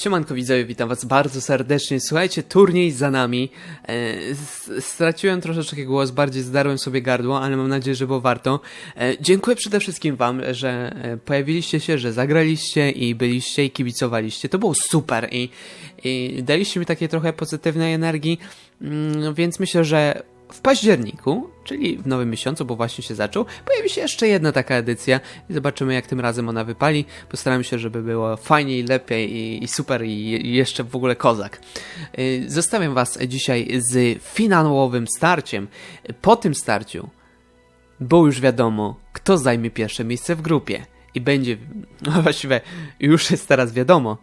Siemanko widzowie, witam was bardzo serdecznie. Słuchajcie, turniej za nami. E, straciłem troszeczkę głos, bardziej zdarłem sobie gardło, ale mam nadzieję, że było warto. E, dziękuję przede wszystkim wam, że e, pojawiliście się, że zagraliście i byliście i kibicowaliście. To było super i, i daliście mi takiej trochę pozytywnej energii, mm, więc myślę, że w październiku, czyli w nowym miesiącu, bo właśnie się zaczął, pojawi się jeszcze jedna taka edycja i zobaczymy jak tym razem ona wypali. Postaram się, żeby było fajniej, lepiej i, i super i, i jeszcze w ogóle kozak. Yy, Zostawiam was dzisiaj z finałowym starciem. Po tym starciu bo już wiadomo, kto zajmie pierwsze miejsce w grupie. I będzie, no właściwie już jest teraz wiadomo,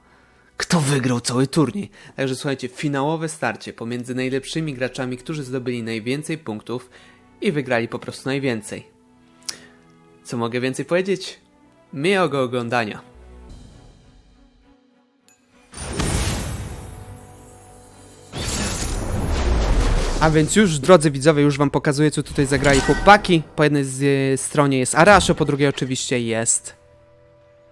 kto wygrał cały turniej. Także słuchajcie, finałowe starcie pomiędzy najlepszymi graczami, którzy zdobyli najwięcej punktów i wygrali po prostu najwięcej. Co mogę więcej powiedzieć? Miłego oglądania. A więc już, drodzy widzowie, już wam pokazuję, co tutaj zagrali chłopaki. Po jednej z, e, stronie jest Arasho, po drugiej oczywiście jest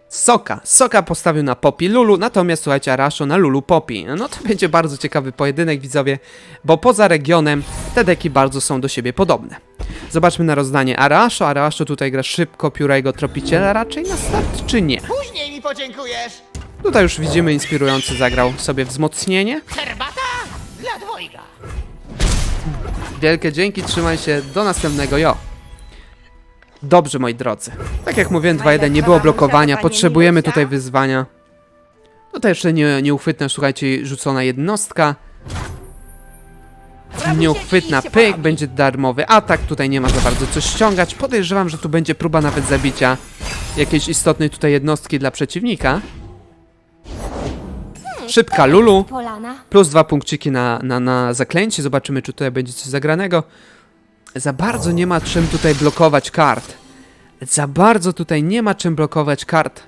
Soka. Soka postawił na Poppy Lulu, natomiast słuchajcie, Arasho na Lulu Poppy. No to będzie bardzo ciekawy pojedynek, widzowie, bo poza regionem te deki bardzo są do siebie podobne. Zobaczmy na rozdanie Arasho. Arasho tutaj gra szybko piórego tropiciela, raczej na start czy nie? Później mi podziękujesz! Tutaj już widzimy, inspirujący zagrał sobie wzmocnienie. Herbata dla dwojga! Wielkie dzięki, trzymaj się, do następnego, jo. Dobrze, moi drodzy. Tak jak mówiłem, 2-1 nie było blokowania, potrzebujemy tutaj wyzwania. Tutaj jeszcze nie, nieuchwytna, słuchajcie, rzucona jednostka. Nieuchwytna pyk, będzie darmowy atak, tutaj nie ma za bardzo co ściągać. Podejrzewam, że tu będzie próba nawet zabicia jakiejś istotnej tutaj jednostki dla przeciwnika. Szybka Lulu. Plus dwa punkciki na, na, na zaklęcie. Zobaczymy, czy tutaj będzie coś zagranego. Za bardzo nie ma czym tutaj blokować kart. Za bardzo tutaj nie ma czym blokować kart.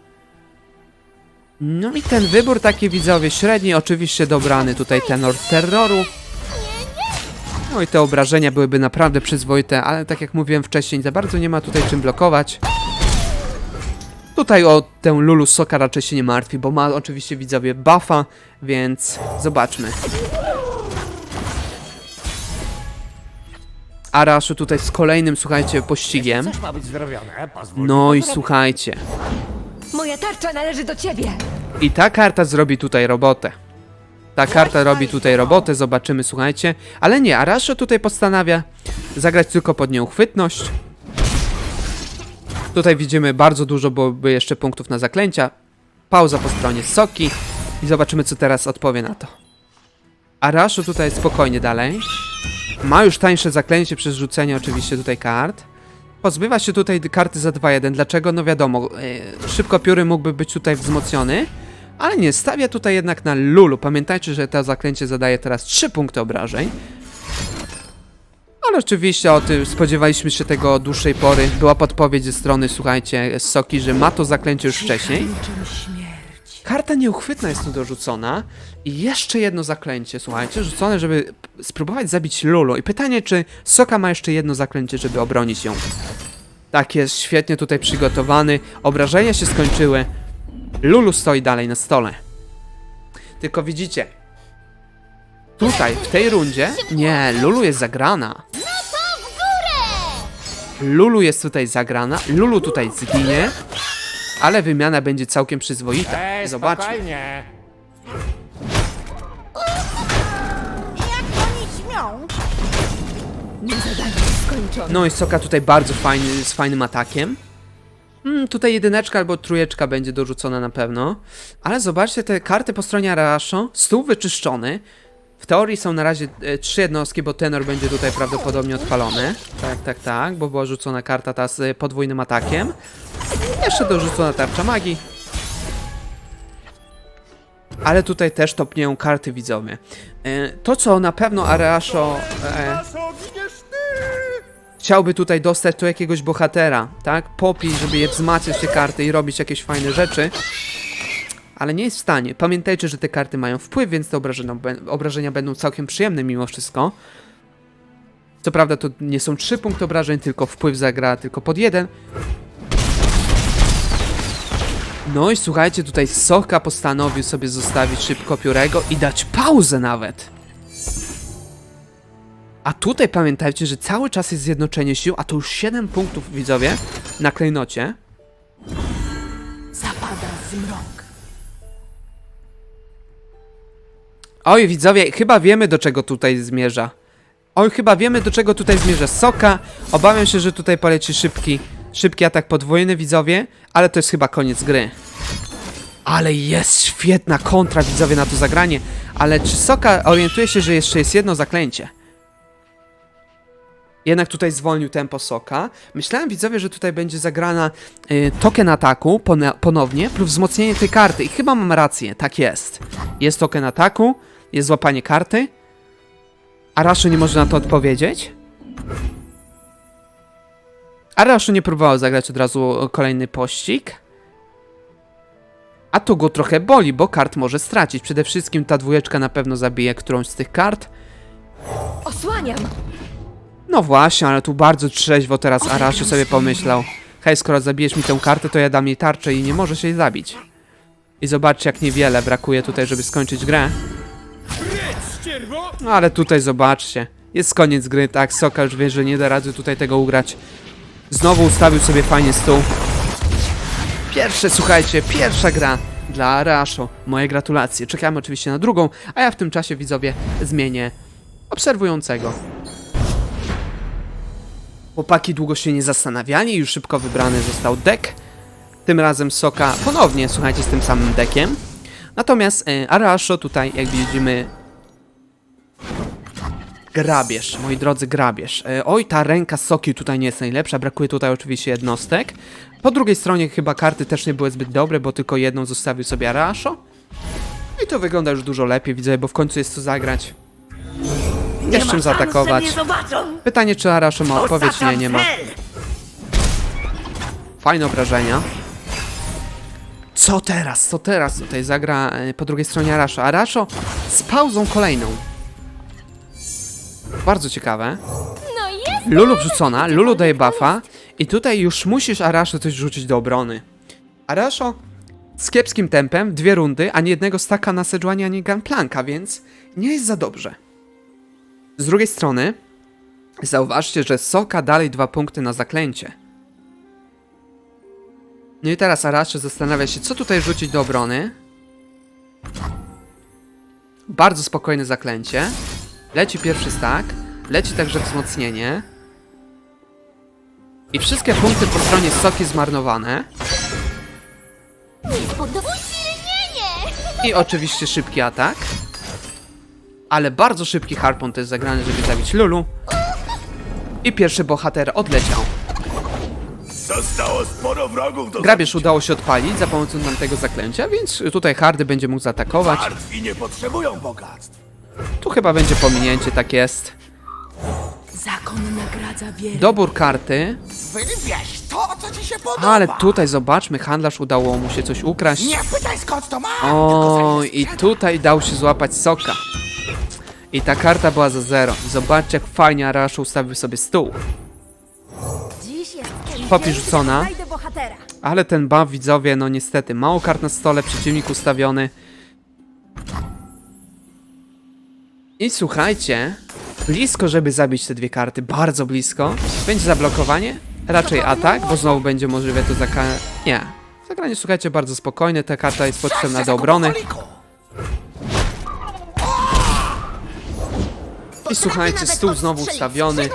No i ten wybór taki widzowie średni, oczywiście dobrany tutaj tenor terroru. No i te obrażenia byłyby naprawdę przyzwoite, ale tak jak mówiłem wcześniej, za bardzo nie ma tutaj czym blokować. Tutaj o tę Lulu Soka raczej się nie martwi, bo ma oczywiście widzowie buffa, więc zobaczmy. Arashu tutaj z kolejnym, słuchajcie, pościgiem. Coś ma być zrobione, pozwól. No i słuchajcie. Moja tarcza należy do ciebie. I ta karta zrobi tutaj robotę. Ta karta robi tutaj robotę, zobaczymy, słuchajcie. Ale nie, Arasho tutaj postanawia zagrać tylko pod nieuchwytność. Tutaj widzimy bardzo dużo byłoby jeszcze punktów na zaklęcia. Pauza po stronie Soki. I zobaczymy, co teraz odpowie na to. Arasho tutaj spokojnie dalej. Ma już tańsze zaklęcie przez rzucenie oczywiście tutaj kart. Pozbywa się tutaj karty za 2-1. Dlaczego? No wiadomo, yy, szybko pióry mógłby być tutaj wzmocniony. Ale nie, stawia tutaj jednak na Lulu. Pamiętajcie, że to zaklęcie zadaje teraz 3 punkty obrażeń. Ale oczywiście o tym spodziewaliśmy się tego od dłuższej pory. Była podpowiedź ze strony, słuchajcie, Soki, że ma to zaklęcie już wcześniej. Karta nieuchwytna jest tu dorzucona i jeszcze jedno zaklęcie, słuchajcie, rzucone, żeby spróbować zabić Lulu. I pytanie, czy Soka ma jeszcze jedno zaklęcie, żeby obronić ją. Tak jest, świetnie tutaj przygotowany. Obrażenia się skończyły. Lulu stoi dalej na stole. Tylko widzicie, tutaj, w tej rundzie, nie, Lulu jest zagrana. Lulu jest tutaj zagrana, Lulu tutaj zginie, ale wymiana będzie całkiem przyzwoita. Ej, Zobaczmy. spokojnie. No i Soka tutaj bardzo fajny, z fajnym atakiem. Hmm, tutaj jedyneczka albo trójeczka będzie dorzucona na pewno. Ale zobaczcie te karty po stronie Arasho. Stół wyczyszczony. W teorii są na razie e, trzy jednostki, bo tenor będzie tutaj prawdopodobnie odpalony. Tak, tak, tak, bo była rzucona karta ta z e, podwójnym atakiem. Jeszcze dorzucona tarcza magii. Ale tutaj też topnieją karty widzowie. E, to, co na pewno Arasho... E, chciałby tutaj dostać tu jakiegoś bohatera, tak? Popi, żeby je wzmacniać te karty i robić jakieś fajne rzeczy. Ale nie jest w stanie. Pamiętajcie, że te karty mają wpływ, więc te obrażenia, obrażenia będą całkiem przyjemne mimo wszystko. Co prawda to nie są 3 punkty obrażeń, tylko wpływ zagra tylko pod jeden. No i słuchajcie, tutaj Soka postanowił sobie zostawić szybko piórego i dać pauzę nawet. A tutaj pamiętajcie, że cały czas jest zjednoczenie sił, a to już 7 punktów, widzowie, na klejnocie. Zapada zmrok. Oj, widzowie, chyba wiemy do czego tutaj zmierza. Oj, chyba wiemy do czego tutaj zmierza Soka. Obawiam się, że tutaj poleci szybki, szybki atak podwójny, widzowie, ale to jest chyba koniec gry. Ale jest świetna kontra, widzowie, na to zagranie. Ale czy Soka orientuje się, że jeszcze jest jedno zaklęcie? Jednak tutaj zwolnił tempo Soka. Myślałem, widzowie, że tutaj będzie zagrana y, token ataku pone- ponownie plus wzmocnienie tej karty. I chyba mam rację, tak jest. Jest token ataku, jest złapanie karty. Araszu nie może na to odpowiedzieć. Araszu nie próbował zagrać od razu kolejny pościg. A tu go trochę boli, bo kart może stracić. Przede wszystkim ta dwójeczka na pewno zabije którąś z tych kart. Osłaniam! No właśnie, ale tu bardzo trzeźwo teraz Araszu sobie pomyślał. Hej, skoro zabijesz mi tę kartę, to ja dam jej tarczę i nie możesz jej zabić. I zobaczcie, jak niewiele brakuje tutaj, żeby skończyć grę. No ale tutaj zobaczcie. Jest koniec gry, tak? Soka już wie, że nie da rady tutaj tego ugrać. Znowu ustawił sobie fajnie stół. Pierwsze, słuchajcie, pierwsza gra dla Arasho. Moje gratulacje. Czekamy oczywiście na drugą, a ja w tym czasie, widzowie, zmienię obserwującego. Chłopaki długo się nie zastanawiali, już szybko wybrany został deck. Tym razem Soka ponownie, słuchajcie, z tym samym deckiem. Natomiast e, Arasho tutaj, jak widzimy, grabież, moi drodzy, grabież. E, oj, ta ręka Soki tutaj nie jest najlepsza, brakuje tutaj oczywiście jednostek. Po drugiej stronie chyba karty też nie były zbyt dobre, bo tylko jedną zostawił sobie Arasho. I to wygląda już dużo lepiej, widzę, bo w końcu jest co zagrać. Jest czym zaatakować. Pytanie, czy Arasho ma odpowiedź? Nie, nie ma. Fajne obrażenia. Co teraz? Co teraz? Tutaj zagra e, po drugiej stronie Arasho. Arasho z pauzą kolejną. Bardzo ciekawe. No! Lulu wrzucona, Lulu daje buffa i tutaj już musisz Arasho coś rzucić do obrony. Arasho z kiepskim tempem, dwie rundy, ani jednego staka na Sejuani, ani Gunplanka, więc nie jest za dobrze. Z drugiej strony, zauważcie, że Soka dalej dwa punkty na zaklęcie. No i teraz Arasho zastanawia się, co tutaj rzucić do obrony. Bardzo spokojne zaklęcie. Leci pierwszy stack, leci także wzmocnienie. I wszystkie punkty po stronie Soki zmarnowane. I oczywiście szybki atak. Ale bardzo szybki harpon to jest zagrany, żeby zabić Lulu. I pierwszy bohater odleciał. Zostało sporo wrogów do Grabież udało się odpalić za pomocą tamtego zaklęcia, więc tutaj Hardy będzie mógł zaatakować. Martwi nie potrzebują bogactw. Tu chyba będzie pominięcie, tak jest. Zakon nagradza wiele. Dobór karty. Wybierz to, co ci się podoba. Ale tutaj zobaczmy, handlarz udało mu się coś ukraść. Nie pytaj skąd to ma. O, i tutaj dał się złapać soka. I ta karta była za zero. Zobaczcie, jak fajnie Arash ustawił sobie stół. Dziś jest ten Popi rzucona. Ale ten buff, widzowie, no niestety, mało kart na stole, przeciwnik ustawiony. I słuchajcie, blisko, żeby zabić te dwie karty, bardzo blisko. Będzie zablokowanie? Raczej atak, bo znowu będzie możliwe to zagranie. Nie. Zagranie, słuchajcie, bardzo spokojne, ta karta jest potrzebna do obrony. I słuchajcie, stół znowu ustawiony.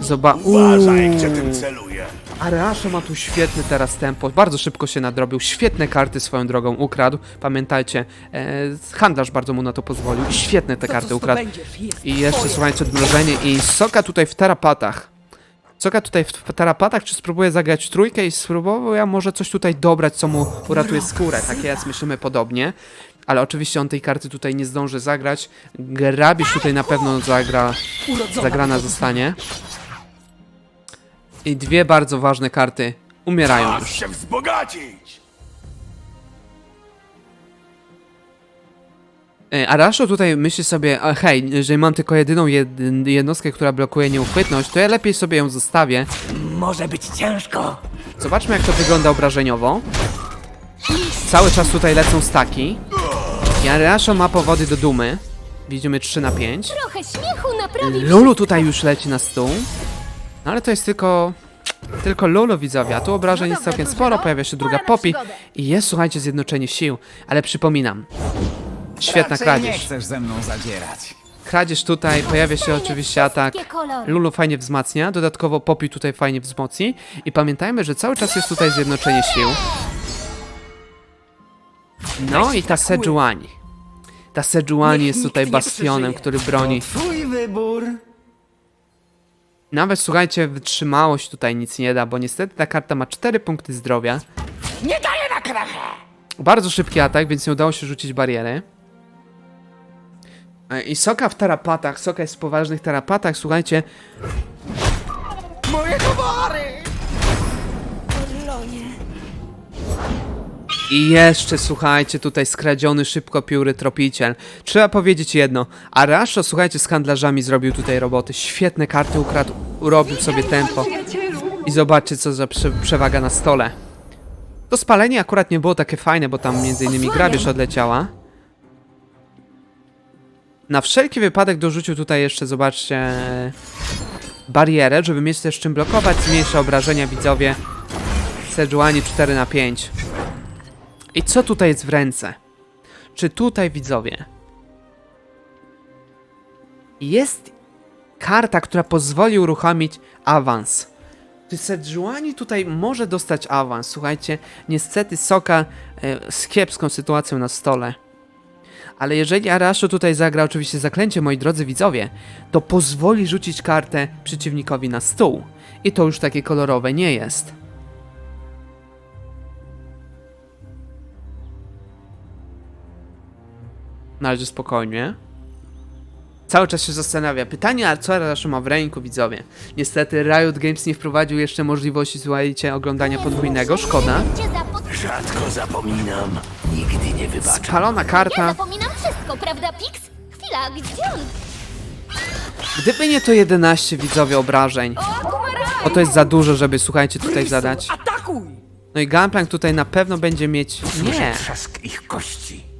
Zobacz. Uważaj, gdzie tym celuje. Areaszo ma tu świetny teraz tempo, bardzo szybko się nadrobił, świetne karty swoją drogą ukradł. Pamiętajcie, e, handlarz bardzo mu na to pozwolił i świetne te karty ukradł. I jeszcze słuchajcie, odmrożenie i Soka tutaj w tarapatach. Soka tutaj w tarapatach, czy spróbuje zagrać trójkę i spróbował ja może coś tutaj dobrać, co mu uratuje skórę. Tak jest, myślimy podobnie. Ale oczywiście on tej karty tutaj nie zdąży zagrać. Grabisz tutaj na pewno zagra, zagrana zostanie. I dwie bardzo ważne karty umierają już. Się wzbogacić. E, Arasho tutaj myśli sobie, a hej, jeżeli mam tylko jedyną jed jednostkę, która blokuje nieuchwytność, to ja lepiej sobie ją zostawię. Może być ciężko. Zobaczmy jak to wygląda obrażeniowo. Cały czas tutaj lecą staki. Jaraszo ma powody do dumy. Widzimy 3 na 5. Trochę śmiechu naprawi Lulu tutaj już leci na stół. No ale to jest tylko... Tylko Lulu widzowie, a tu obrażeń jest całkiem sporo, pojawia się druga Poppy i jest, słuchajcie, zjednoczenie sił. Ale przypominam, świetna Raczej nie kradzież. chcesz ze mną zadzierać. Kradzież tutaj, pojawia się oczywiście atak. Lulu fajnie wzmacnia, dodatkowo Poppy tutaj fajnie wzmocni. I pamiętajmy, że cały czas jest tutaj zjednoczenie sił. No i ta Sejuani. Ta Sejuani jest tutaj bastionem, który broni. Twój wybór. Nawet słuchajcie, wytrzymałość tutaj nic nie da, bo niestety ta karta ma 4 punkty zdrowia. Nie daję na krachę! Bardzo szybki atak, więc nie udało się rzucić bariery. E, I Soka w tarapatach, Soka jest w poważnych tarapatach, słuchajcie, Moje towary! I jeszcze, słuchajcie, tutaj skradziony szybko pióry tropiciel. Trzeba powiedzieć jedno. Arasho, słuchajcie, z handlarzami zrobił tutaj roboty. Świetne karty ukradł, urobił sobie tempo. I zobaczcie, co za prze przewaga na stole. To spalenie akurat nie było takie fajne, bo tam między innymi grabież odleciała. Na wszelki wypadek dorzucił tutaj jeszcze, zobaczcie, barierę, żeby mieć też czym blokować, zmniejsza obrażenia widzowie. Sejuani 4 na 5. I co tutaj jest w ręce? Czy tutaj widzowie jest karta, która pozwoli uruchomić awans? Czy Sejuani tutaj może dostać awans? Słuchajcie, niestety Soka e, z kiepską sytuacją na stole. Ale jeżeli Arasho tutaj zagra oczywiście zaklęcie, moi drodzy widzowie, to pozwoli rzucić kartę przeciwnikowi na stół. I to już takie kolorowe nie jest. Na razie spokojnie. Cały czas się zastanawia. Pytanie, a co Arasho ma w ręku, widzowie? Niestety Riot Games nie wprowadził jeszcze możliwości, słuchajcie, oglądania podwójnego. Szkoda. Rzadko zapominam. Nigdy nie wybaczam. Spalona Ja karta. zapominam wszystko, prawda, Pix? Chwila, gdzie on? Gdyby nie to 11 widzowie obrażeń. O to jest za dużo, żeby słuchajcie tutaj zadać. Atakuj! No i Gunplank tutaj na pewno będzie mieć. Nie, Trzask ich kości.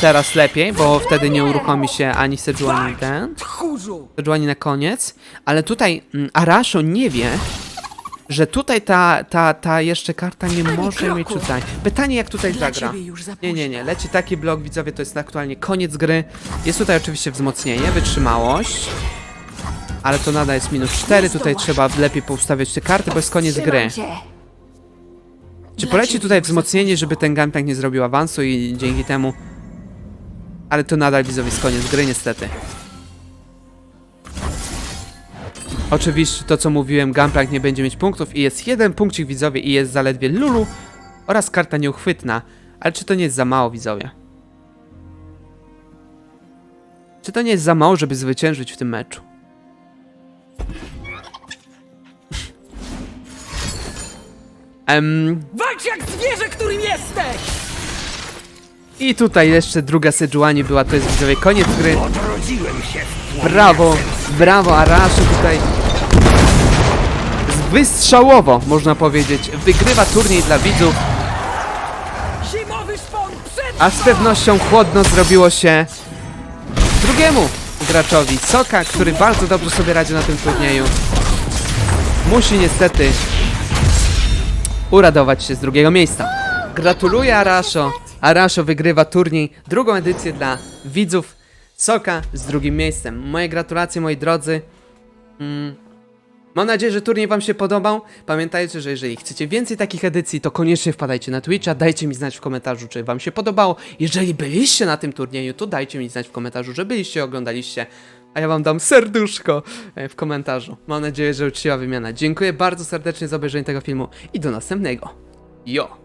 Teraz lepiej, bo wtedy nie uruchomi się ani Sejuani ten. Sejuani na koniec. Ale tutaj mm, Arasho nie wie, że tutaj ta, ta, ta jeszcze karta nie może mieć tutaj. Pytanie jak tutaj zagra. Nie, nie, nie. Leci taki blok, widzowie, to jest aktualnie koniec gry. Jest tutaj oczywiście wzmocnienie, wytrzymałość. Ale to nadal jest minus 4, tutaj trzeba lepiej poustawiać te karty, bo jest koniec gry. Czy poleci tutaj wzmocnienie, żeby ten Gunplank nie zrobił awansu i dzięki temu... Ale to nadal widzowie jest koniec gry, niestety. Oczywiście to co mówiłem, Gunplank nie będzie mieć punktów i jest jeden punkcik widzowie i jest zaledwie Lulu oraz karta nieuchwytna. Ale czy to nie jest za mało widzowie? Czy to nie jest za mało, żeby zwyciężyć w tym meczu? Em, Walcz jak zwierzę, którym jesteś! I tutaj jeszcze druga Sejuani była, to jest widzowie koniec gry. Brawo, brawo Arashu tutaj wystrzałowo, można powiedzieć, wygrywa turniej dla widzów, a z pewnością chłodno zrobiło się drugiemu graczowi, Soka, który bardzo dobrze sobie radzi na tym turnieju. Musi niestety uradować się z drugiego miejsca. Gratuluję Arasho. Arasho wygrywa turniej, drugą edycję dla widzów. Soka z drugim miejscem. Moje gratulacje, moi drodzy. Mm. Mam nadzieję, że turniej Wam się podobał. Pamiętajcie, że jeżeli chcecie więcej takich edycji, to koniecznie wpadajcie na Twitcha. Dajcie mi znać w komentarzu, czy Wam się podobało. Jeżeli byliście na tym turnieju, to dajcie mi znać w komentarzu, że byliście, oglądaliście. A ja Wam dam serduszko e, w komentarzu. Mam nadzieję, że uczciwa wymiana. Dziękuję bardzo serdecznie za obejrzenie tego filmu i do następnego. Jo!